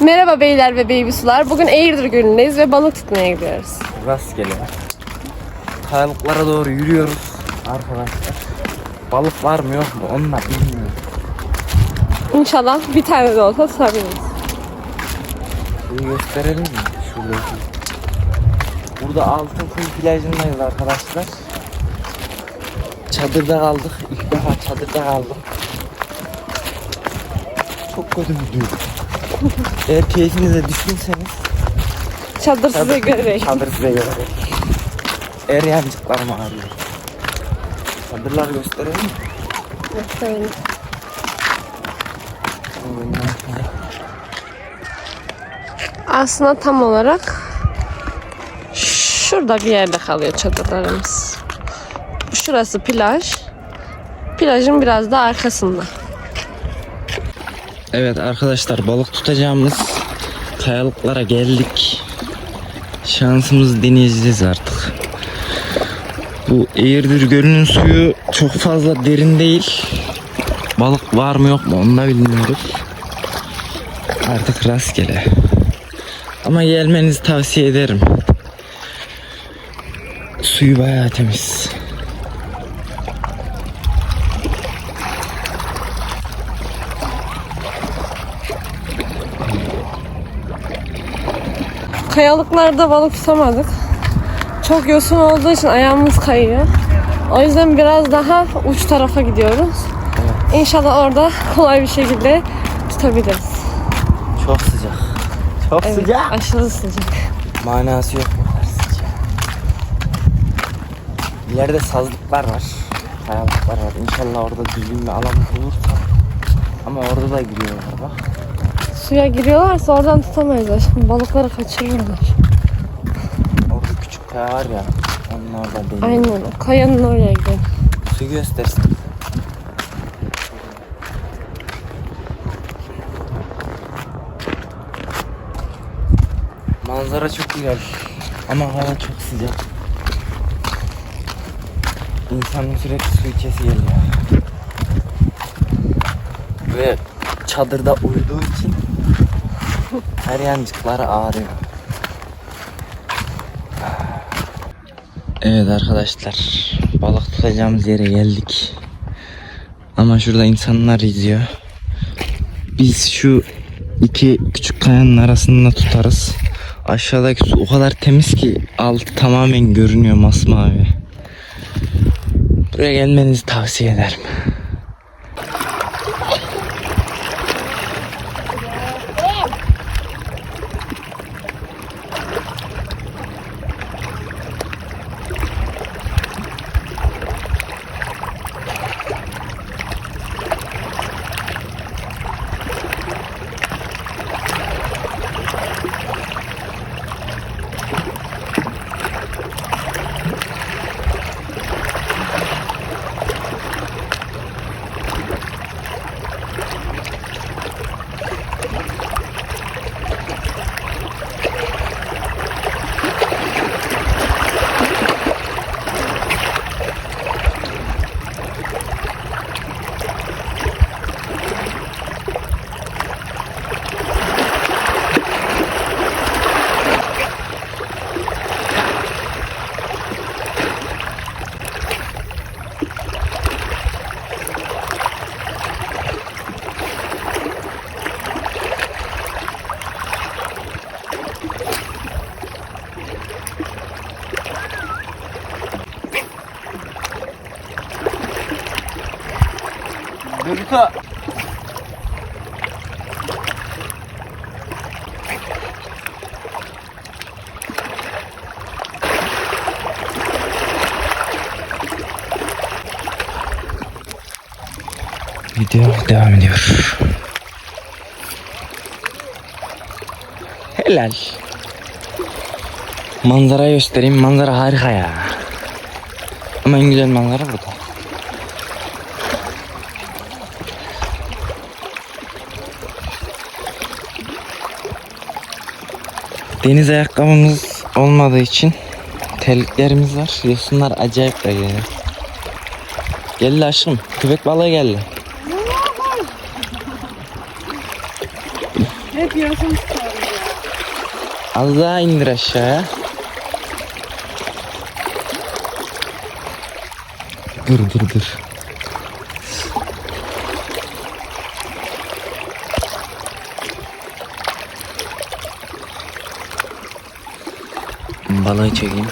Merhaba beyler ve baby sular. Bugün Eğirdir Gölü'ndeyiz ve balık tutmaya gidiyoruz. Rastgele. Kayalıklara doğru yürüyoruz arkadaşlar. Balık var mı yok mu da bilmiyorum. İnşallah bir tane de olsa tutabiliriz. Şurayı gösterelim mi? Şuradaki. Burada altın kum plajındayız arkadaşlar. Çadırda kaldık. İlk defa çadırda kaldım. Çok kötü bir duygu. Eğer keyfinize düşkünseniz Çadır size göre. Çadır size göre. Er yancıklarım ağrıyor. Çadırlar gösterelim mi? Gösterelim. Aslında tam olarak şurada bir yerde kalıyor çadırlarımız. Şurası plaj. Plajın biraz da arkasında. Evet arkadaşlar balık tutacağımız kayalıklara geldik. Şansımızı deneyeceğiz artık. Bu Eğirdir Gölü'nün suyu çok fazla derin değil. Balık var mı yok mu onu da bilmiyoruz. Artık rastgele. Ama gelmenizi tavsiye ederim. Suyu bayağı temiz. Kayalıklarda balık tutamadık. Çok yosun olduğu için ayağımız kayıyor. O yüzden biraz daha uç tarafa gidiyoruz. İnşallah orada kolay bir şekilde tutabiliriz. Çok sıcak. Çok Evet, sıcak. aşırı sıcak. Manası yok bu kadar sıcak. İleride sazlıklar var. Kayalıklar var. İnşallah orada düzgün bir alan bulursa. Ama orada da giriyorlar bak. Suya giriyorlarsa oradan tutamayız. Şimdi balıkları kaçırırlar. Orada küçük kaya var ya. Onun orada değil. Aynen kayanın oraya gidelim. Su göstersin. Manzara çok güzel. Ama hava çok sıcak. İnsanın sürekli su içesi geliyor. Ve çadırda uyuduğu için her yancıkları ağrıyor. Evet arkadaşlar balık tutacağımız yere geldik. Ama şurada insanlar izliyor. Biz şu iki küçük kayanın arasında tutarız. Aşağıdaki su o kadar temiz ki altı tamamen görünüyor masmavi. Buraya gelmenizi tavsiye ederim. Dörüka. Video devam ediyor. Helal. Manzarayı göstereyim. Manzara harika ya. Ama en güzel manzara burada. Deniz ayakkabımız olmadığı için terliklerimiz var. Yosunlar acayip da geliyor. Geldi aşkım. Köpek balığı geldi. Hep yosun tutuyorum ya. Az daha indir aşağıya. Dur dur dur. Balığı çekeyim.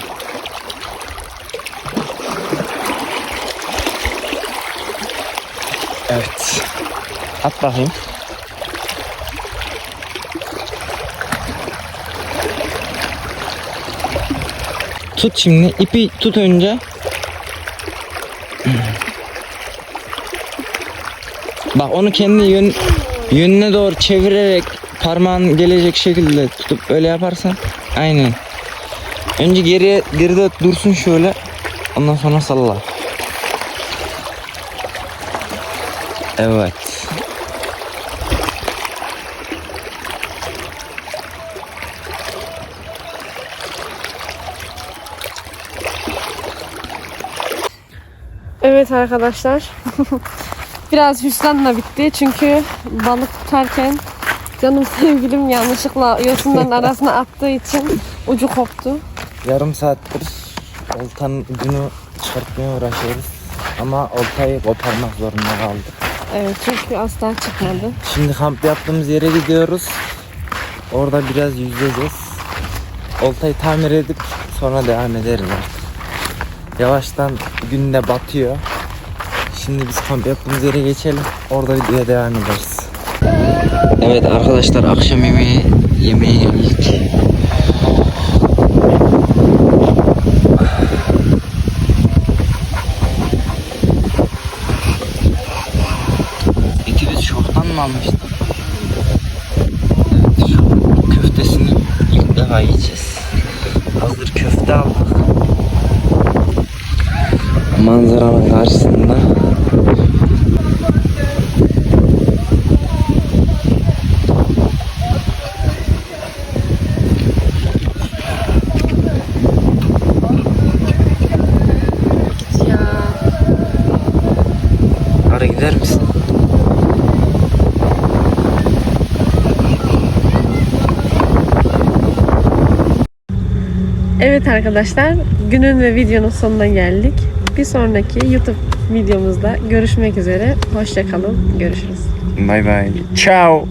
Evet. At bakayım. Tut şimdi. ipi tut önce. Bak onu kendi yön, yönüne doğru çevirerek parmağın gelecek şekilde tutup öyle yaparsan aynen. Önce geriye geride dursun şöyle. Ondan sonra salla. Evet. Evet arkadaşlar. Biraz hüsranla bitti çünkü balık tutarken canım sevgilim yanlışlıkla yosunların arasına attığı için ucu koptu. Yarım saattir oltanın ucunu çıkartmaya uğraşıyoruz. Ama oltayı koparmak zorunda kaldık. Evet çünkü asla çıkmadı. Şimdi kamp yaptığımız yere gidiyoruz. Orada biraz yüzeceğiz. Oltayı tamir edip sonra devam ederiz artık. Yavaştan gün de batıyor. Şimdi biz kamp yaptığımız yere geçelim. Orada videoya devam ederiz. Evet arkadaşlar akşam yemeği yemeği yedik. Eti biz çoktan mı almıştık? Evet şu köftesini defa yiyeceğiz. Hazır köfte aldık. Manzaranın karşısında. Evet arkadaşlar günün ve videonun sonuna geldik. Bir sonraki YouTube videomuzda görüşmek üzere. Hoşçakalın. Görüşürüz. Bye bye. Ciao.